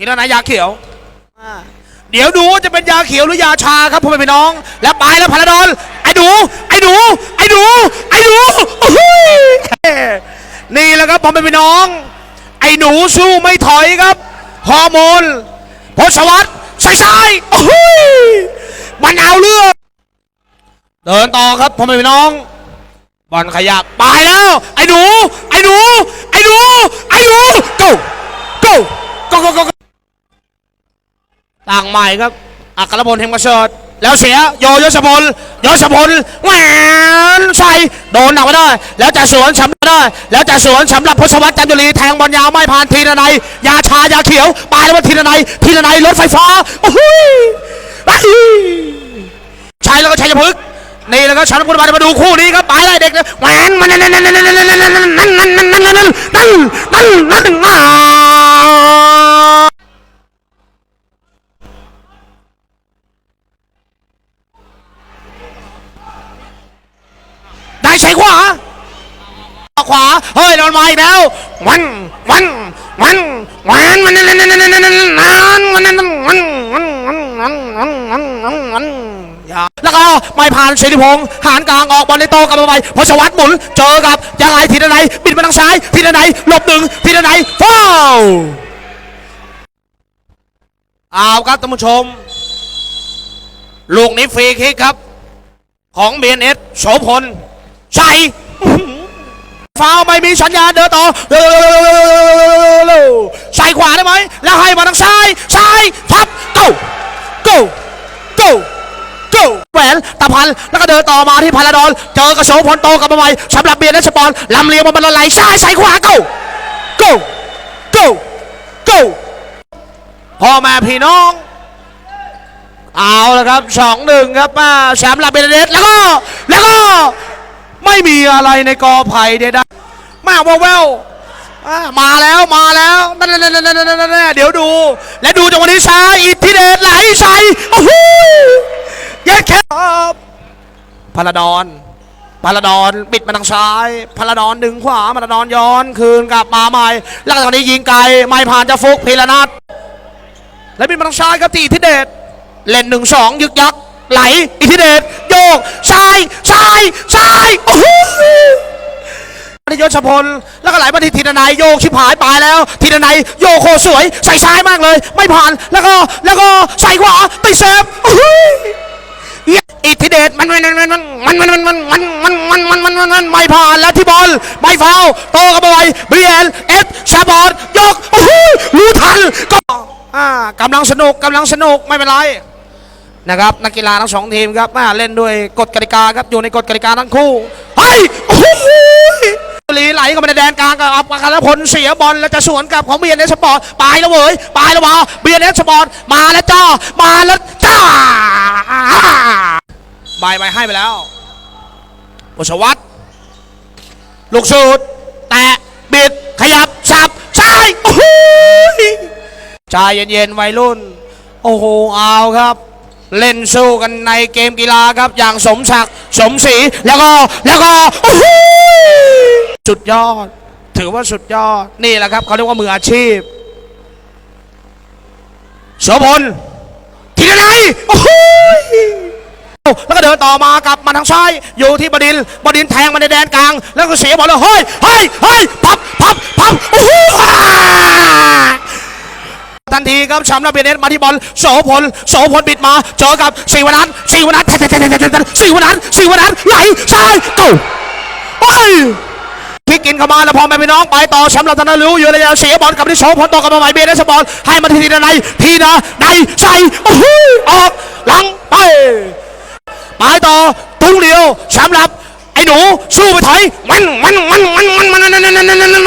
ทีละนายยาเขียวอ่าเดี๋ยวดูว่าจะเป็นยาเขียวหรือยาชาครับพ่อแม่พี่น้อง แล้วไปแล้วพาราดอนไอ้หนู ไอ้หนู ไอ้หนู ไอ้หนูโอ้โหนี่แหละครับพ่อแม่พี่น้อง ไอ้หนูสู้ไม่ถอยครับ ฮอร์โมนพศวัตใส่ใส่โอ้โหมันเอาเรื่อง เดินต่อครับพ่อแม่พี่น้อง บอลขยับไปแล้ว ไอ้หนู ไอ้หนู ไอ้หนู ไอ้หนู go go go go go go ต่างใหม่ครับ อัครพลเฮมกระเสดแล้วเสียโยยศพลยศพลแหวนใส่โดนหนักไปได้ แล้วจะสวนสำรับได้ แล้วจะสวนสำหรับพศวัตจันทบุรีแทงบอลยาวไม่ผ่านทีละในยยาชายาเขียวปลายแล้วว่าทีละในยทีละในยรถไฟฟ้าโอ้โหไปชัยแล้วก็ชัยพฤกษ์นี่แล้วก็ฉันพูดมามาดูคู่นี้ครับไปเลยเด็กแหวนมันนั่นนั่นนั่นนั่นนั่นนั่นนั่นนั่นนั่นนั่นนั่นนั่นนั่นนั่นนั่น ได้ใช้ขวา ขวา เฮ้ยโดนมาอีกแล้ว วันวันวันวันมันนั่นนั่นนั่นนั่นนั่นนั่นนั้นวันวันวันวันวันวันวันวันแล้วก็ไม่ผ่านสิริพงษ์หานกลางออกบอลในโตกลับมาไปพศวัตหมุนเจอกับยังไงทีละไหนบิดมาทางซ้ายทีละไหนหลบหนึ่งทีละไหนฟาวเอาครับท่านผู้ชม ลูกนี้ฟรีคิกครับ ของเบนเอสโสพล ใส่ฟาวไม่มีสัญญาณเดินต่อเร็วๆๆๆๆใส่ขวาได้ไหมแล้วให้มาทางซ้ายซ้ายพับ go go go go แหวนตะพันแล้วก็เดินต่อมาที่พาราดอนเจอกระโสพลโตกับมาใหม่สำหรับเบียร์เนสปอร์ลำเลียงมันบรรลัยซ้ายใส่ขวา go go go go พ่อแม่พี่น้อง เอาละครับสองหนึ่งครับมาแชมป์ลาเบเนเดสแล้วก็ แล้วก็ ไม่มีอะไรในกอไผ่เด็ดมาแววแววมาแล้วมาแล้วนั่นนั่นนั่นนเดี๋ยวดู และดูจังหวะนี้ซ้ายอิทธิเดชไหลใส่โอ้โหเย็ดแค่ครับพาราดอนพาราดอนปิดมาทางซ้ายพาราดอนดึงขวาพาราดอนย้อนคืนกลับมาใหม่แล้วตอนนี้ยิงไกลไม่ผ่านจะฟุกพีรนัดแล้วบินมาทางซ้ายครับที่อิทธิเดชเล่นหนึ่งสองยึกยัก ไหล อิทธิเดชโยกซ้ายซ้ายซ้ายโอ้โหนิยศพล แล้วก็ไหลมาที่ทีนนายโยกชิบหายปลายแล้วทีนนายโยกโคสวย ใส่ซ้ายมากเลย ไม่ผ่านแล้วก็แล้วก็ใส่ขวาติดเซฟโอ้โหอิทธิเดชมันมันมันมันมันมันมันมันมันมันมันมันมันมันไม่ผ่านแล้วที่บอลไม่ฟาวโตกับบอยเบียนเอฟชาบอดยกโอ้โหรู้ทันก็อ่ากำลังสนุกกำลังสนุกไม่เป็นไร นะครับนักกีฬาทั้งสองทีมครับมาเล่นด้วยกฎกติกาครับอยู่ในกฎกติกาทั้งคู่เฮ้ยโอ้โหลีไหลเข้ามาในแดนกลางกับอัปการพลเสียบอลแล้วจะสวนกับของเบียนเอสปอร์ตปลายแล้วเว้ยปลายแล้ววะเบียนเอสปอร์ตมาแล้วจ้ามาแล้วจ้าใบใบให้ไปแล้วปชวัตลูกสูดแตะบิดขยับสับซ้ายโอ้โหใจเย็นๆวัยรุ่น โอ้โหเอาครับ เล่นสู้กันในเกมกีฬาครับอย่างสมศักดิ์สมศรีแล้วก็แล้วก็โอ้โหสุดยอด ถือว่าสุดยอดนี่แหละครับเขาเรียกว่ามืออาชีพโสพลทีละไหนโอ้โหแล้วก็เดินต่อมากลับมาทางซ้าย อยู่ที่บดินบดินแทงมาในแดนกลาง แล้วก็เสียบอลเลยเฮ้ยเฮ้ยเฮ้ยพับพับพับโอ้โห ทันทีครับชำระเบียเนสมาที่บอลโสพลโสพลบิดมาเจอกับสีวนัทสีวนัทแทะแทะแทะแทะแทะสีวนัทสีวนัทไหลซ้ายเก้าโอ้ยพลิกกินเข้ามาแล้วพอแม่พี่น้องไปต่อชำระธนารู้อยู่ระยะเสียบอลกับที่โสพลต่อกับมาใหม่เบียเนสบอลให้มาที่ทีในทีละในใส่โอ้โหออกหลังไปไปต่อตุ้งเดียวสำหรับไอ้หนูสู้ไปถอยมันมันมันมันมันมันมันมันมันมันมันมัน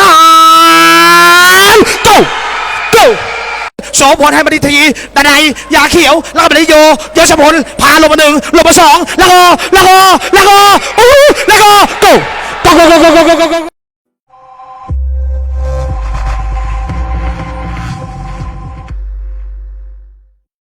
go go โสพลให้มาดิทีดานายยาเขียวแล้วก็บริโยยศพลพาลงมาหนึ่งลงมาสองแล้วก็แล้วก็แล้วก็อู้แล้วก็ go go go go go go go